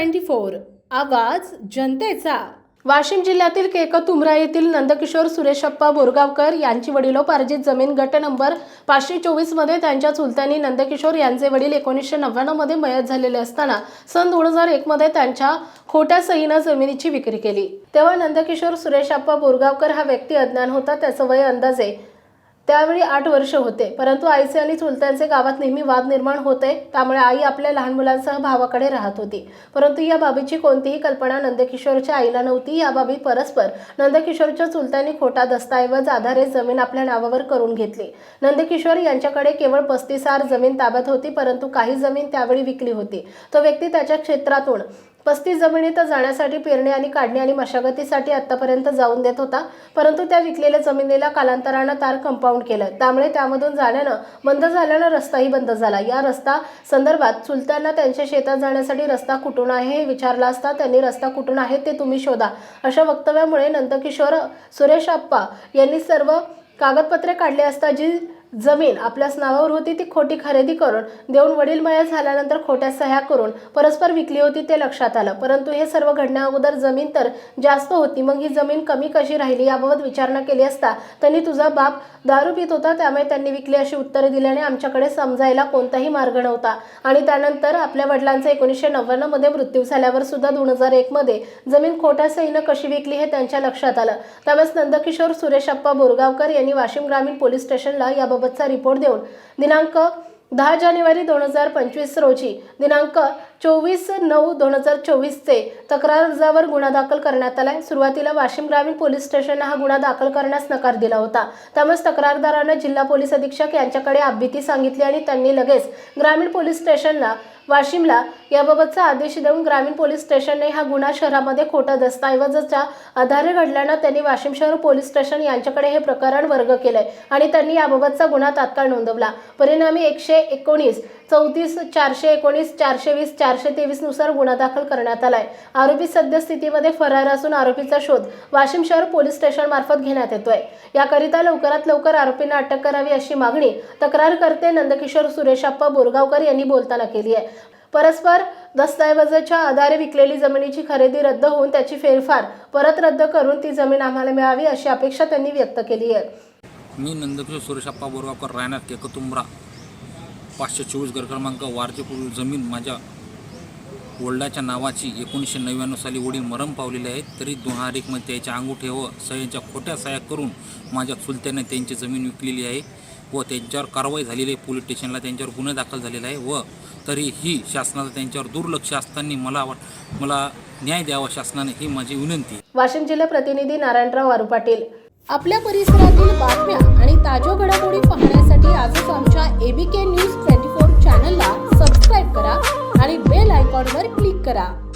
Twenty four. आवाज जनतेचा. वाशिम जिल्ह्यातील केकतुमरा येथील नंदकिशोर सुरेशप्पा बोरगावकर यांची वडिलोपार्जित जमीन गट नंबर पाचशे चोवीसमध्ये त्यांच्या चुलत्यांनी नंदकिशोर यांचे वडील एकोणीसशे नव्याण्णवमध्ये मयत झालेले असताना सन दोन हजार एकमध्ये त्यांच्या खोट्या सहीनं जमिनीची विक्री केली. तेव्हा नंदकिशोर सुरेशप्पा बोरगावकर हा व्यक्ती अज्ञान होता त्याचं वय अंदाजे त्यावेळी आठ वर्ष होते. परंतु आईचे आणि चुलत्यांचे गावात नेहमी वाद निर्माण होते. त्यामुळे आई आपल्या लहान मुलांसह भावाकडे राहत होती. परंतु या बाबीची कोणतीही कल्पना नंदकिशोरच्या आईला नव्हती. या बाबी परस्पर नंदकिशोरच्या चुलत्यांनी खोटा दस्तऐवज आधारे जमीन आपल्या नावावर करून घेतली. नंदकिशोर यांच्याकडे केवळ पस्तीसार जमीन ताब्यात होती परंतु काही जमीन त्यावेळी विकली होती. तो व्यक्ती त्याच्या क्षेत्रातून पस्तीस जमिनीत जाण्यासाठी पेरणी आणि काढणी आणि मशागतीसाठी आतापर्यंत जाऊन देत होता. परंतु त्या विकलेल्या जमिनीला कालांतरानं तार कंपाऊंड केलं. त्यामुळे त्यामधून जाण्यानं बंद झाल्यानं रस्ताही बंद झाला. या रस्ता संदर्भात चुलत्यांना त्यांच्या शेतात जाण्यासाठी रस्ता कुठून आहे हे विचारला असता त्यांनी रस्ता कुठून आहे ते तुम्ही शोधा. अशा वक्तव्यामुळे नंदकिशोर सुरेश आप्पा यांनी सर्व कागदपत्रे काढली असता जी जमीन आपल्याच नावावर होती ती खोटी खरेदी करून देऊन वडीलमया झाल्यानंतर खोट्या सह्या करून परस्पर विकली होती ते लक्षात आलं. परंतु हे सर्व घडण्या अगोदर जमीन तर जास्त होती मग ही जमीन कमी कशी राहिली याबाबत विचारणा केली असता त्यांनी तुझा बाप दारू पित होता त्यामुळे त्यांनी विकली अशी उत्तरे दिल्याने आमच्याकडे समजायला कोणताही मार्ग नव्हता. आणि त्यानंतर आपल्या वडिलांचा एकोणीसशे नव्याण्णवमध्ये मृत्यू झाल्यावर सुद्धा दोन हजार एकमध्ये जमीन खोट्या सहीनं कशी विकली हे त्यांच्या लक्षात आलं. त्यावेळेस नंदकिशोर सुरेशप्पा बोरगावकर यांनी वाशिम ग्रामीण पोलीस स्टेशनला याबाबतचा रिपोर्ट देऊन. दिनांक दहा जानेवारी दोन हजार पंचवीस रोजी दिनांक चोवीस नऊ दोन हजार चोवीसचे तक्रार अर्जावर गुन्हा दाखल करण्यात आलाय. सुरुवातीला वाशिम ग्रामीण पोलीस स्टेशनला हा गुन्हा दाखल करण्यास नकार दिला होता. त्यामुळे तक्रारदारानं जिल्हा पोलीस अधीक्षक यांच्याकडे आपबीती सांगितली आणि त्यांनी लगेच ग्रामीण पोलीस स्टेशनला वाशिमला याबाबतचा आदेश देऊन ग्रामीण पोलीस स्टेशनने हा गुन्हा शहरामध्ये खोटा दस्तऐवजाच्या आधारे घडल्यानं त्यांनी वाशिम शहर पोलीस स्टेशन यांच्याकडे हे प्रकरण वर्ग केलंय आणि त्यांनी याबाबतचा गुन्हा तात्काळ नोंदवला. परिणामी एकशे एकोणीस चौतीस चारशे एकोणीस चारशे वीस चार चारशे तेवीसनुसार गुन्हा दाखल करण्यात आलाय. आरोपी सद्यस्थितीमध्ये फरार असून आरोपीचा शोध वाशिम शहर पोलीस स्टेशन मार्फत घेण्यात येतोय. याकरिता लवकरात लवकर आरोपींना अटक करावी अशी मागणी तक्रारकर्ते नंदकिशोर सुरेशाप्पा बोरगावकर यांनी बोलताना केली आहे. परस्पर दस्तऐवजाच्या आधारे विकलेली जमिनीची खरेदी रद्द होऊन त्याची फेरफार परत रद्द करून ती जमीन आम्हाला मिळावी अशी अपेक्षा त्यांनी व्यक्त केली आहे. मी नंदकिशोर सुरेशाप्पा बोरगावकर राहणार केकतुंबरा पाचशे चोवीस घर क्रमांक वारजेपूर्वी जमीन माझ्या वडिलाच्या नावाची एकोणीसशे नव्याण्णव साली वडील मरण पावलेले आहेत तरी दोहारीकमध्ये त्याच्या अंगुठे व सह्यांच्या खोट्या सह्या करून माझ्या चुलत्याने त्यांची जमीन विकलेली आहे व त्यांच्यावर कारवाई झालेली आहे. पोलीस स्टेशनला त्यांच्यावर गुन्हा दाखल झालेला आहे व तरीही शासनाचं त्यांच्यावर दुर्लक्ष असताना मला मला न्याय द्यावा शासनाने ही माझी विनंती वाशिम जिल्हा प्रतिनिधी नारायणराव आरू पाटील. आपल्या परिसरातील बातम्या आणि ताज्या घडामोडी पाहण्यासाठी आजच आमच्या एबीके न्यूज ट्वेंटी क्लिक करा.